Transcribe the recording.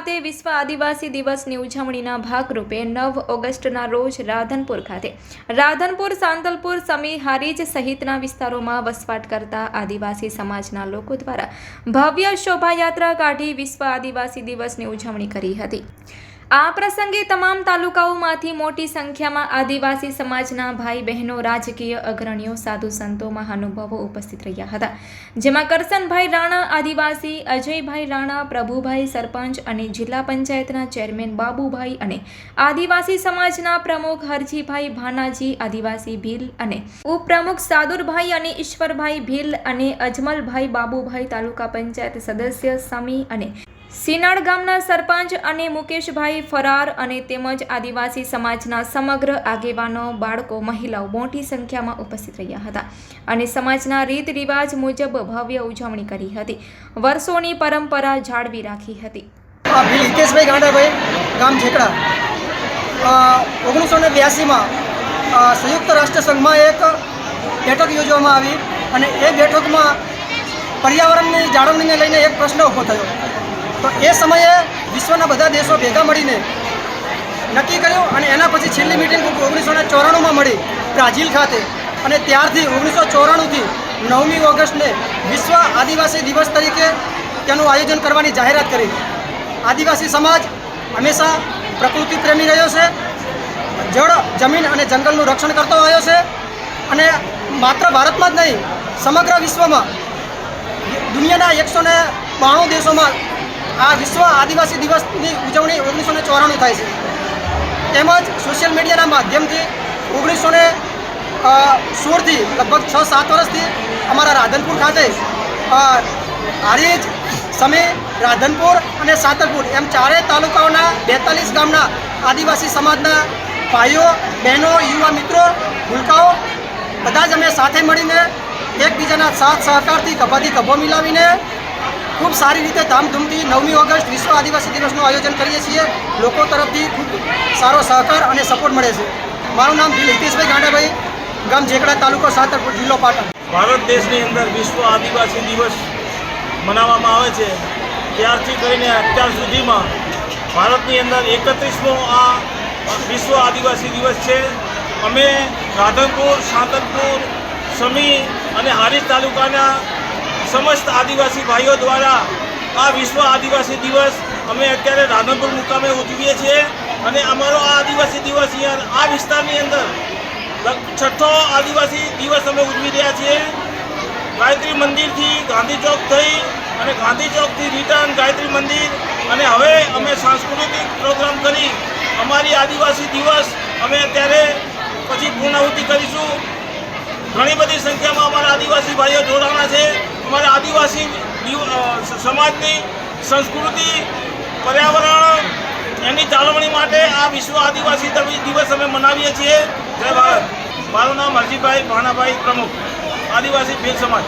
ખાતે વિશ્વ આદિવાસી દિવસની ઉજવણીના ભાગરૂપે નવ ઓગસ્ટના રોજ રાધનપુર ખાતે. રાધનપુર, સાંતલપુર, સમી, હારીજ સહિતના વિસ્તારોમાં વસવાટ કરતા આદિવાસી સમાજના લોકો દ્વારા ભવ્ય શોભાયાત્રા કાઢી વિશ્વ આદિવાસી દિવસની ઉજવણી કરી હતી. આ પ્રસંગે તમામ તાલુકાઓમાંથી મોટી સંખ્યામાં આદિવાસી સમાજના ભાઈ બહેનો, રાજકીય અગ્રણીઓ, સાધુ સંતો, મહાનુભાવો ઉપસ્થિત રહ્યા હતા. જેમાં કરસનભાઈ રાણા, આદિવાસી, અજયભાઈ રાણા, પ્રભુભાઈ સરપંચ અને જિલ્લા પંચાયતના ચેરમેન બાબુભાઈ અને આદિવાસી સમાજના પ્રમુખ હરજીભાઈ ભાનાજી, આદિવાસી ભીલ અને ઉપપ્રમુખ સાદુરભાઈ અને ઈશ્વરભાઈ ભીલ અને અજમલભાઈ બાબુભાઈ તાલુકા પંચાયત સદસ્ય સમી અને સિનાડ ગામના સરપંચ અને મુકેશભાઈ ફરાર અને તેમજ આદિવાસી સમાજના સમગ્ર આગેવાનો, બાળકો, મહિલાઓ મોટી સંખ્યામાં ઉપસ્થિત રહ્યા હતા અને સમાજના રીત રિવાજ મુજબ ભવ્ય ઉજવણી કરી હતી. વર્ષોની પરંપરા જાળવી રાખી હતી. હિતેશભાઈ ગાંડાભાઈ, ગામ ઝેકડા. ઓગણીસો ને બ્યાસીમાં સંયુક્ત રાષ્ટ્ર સંઘમાં એક બેઠક યોજવામાં આવી અને એ બેઠકમાં પર્યાવરણની જાળવણીને લઈને એક પ્રશ્ન ઊભો થયો. તો એ સમયે વિશ્વના બધા દેશો ભેગા મળીને નક્કી કર્યું અને એના પછી છેલ્લી મિટિંગ ઓગણીસો ને ચોરાણુંમાં મળી બ્રાઝિલ ખાતે. અને ત્યારથી ઓગણીસો ચોરાણુંથી નવમી ઓગસ્ટને વિશ્વ આદિવાસી દિવસ તરીકે તેનું આયોજન કરવાની જાહેરાત કરી. આદિવાસી સમાજ હંમેશા પ્રકૃતિ પ્રેમી રહ્યો છે, જળ, જમીન અને જંગલનું રક્ષણ કરતો આવ્યો છે અને માત્ર ભારતમાં જ નહીં, સમગ્ર વિશ્વમાં દુનિયાના એકસો ને બાણું દેશોમાં આ વિશ્વ આદિવાસી દિવસની ઉજવણી ઓગણીસો ને ચોરાણું થાય છે. તેમજ સોશિયલ મીડિયાના માધ્યમથી ઓગણીસો ને સોળથી લગભગ છ, સાત વર્ષથી અમારા રાધનપુર ખાતે હારીજ, સમી, રાધનપુર અને સાતલપુર એમ ચારેય તાલુકાઓના બેતાલીસ ગામના આદિવાસી સમાજના ભાઈઓ, બહેનો, યુવા મિત્રો, ભૂલકાઓ બધા જ અમે સાથે મળીને એકબીજાના સાથ સહકારથી ગભાથી ગભો મિલાવીને ખૂબ સારી રીતે ધામધૂમથી નવમી ઓગસ્ટ વિશ્વ આદિવાસી દિવસનું આયોજન કરીએ છીએ. લોકો તરફથી ખૂબ સારો સહકાર અને સપોર્ટ મળે છે. મારું નામ હિતેશભાઈ ગાંડાભાઈ, ગામ જેકડા તાલુકો સાતરપુર જિલ્લો પાટણ. ભારત દેશની અંદર વિશ્વ આદિવાસી દિવસ મનાવવામાં આવે છે. ત્યારથી કરીને અત્યાર સુધીમાં ભારતની અંદર એકત્રીસમો આ વિશ્વ આદિવાસી દિવસ છે. અમે રાધનપુર સાતરપુર સમી અને હારીજ તાલુકાના સમસ્ત આદિવાસી ભાઈઓ દ્વારા આ વિશ્વ આદિવાસી દિવસ અમે અત્યારે રાધનપુર મુકામે ઉજવીએ છીએ અને અમારો આ આદિવાસી દિવસ અહીંયા આ વિસ્તારની અંદર છઠ્ઠો આદિવાસી દિવસ અમે ઉજવી રહ્યા છીએ. ગાયત્રી મંદિરથી ગાંધી ચોક થઈ અને ગાંધી ચોકથી રિટર્ન ગાયત્રી મંદિર અને હવે અમે સાંસ્કૃતિક પ્રોગ્રામ કરી અમારી આદિવાસી દિવસ અમે અત્યારે પછી પૂર્ણાહુતિ કરીશું. ઘણી બધી સંખ્યામાં અમારા આદિવાસી ભાઈઓ આદિવાસી સમાજની સંસ્કૃતિ, પર્યાવરણ, એની જાળવણી માટે આ વિશ્વ આદિવાસી દવિ- દિવસ અમે મનાવીએ છીએ. જય ભારત. મારું નામ હરજીભાઈ ભાણાભાઈ પ્રમુખ, આદિવાસી ભીલ સમાજ.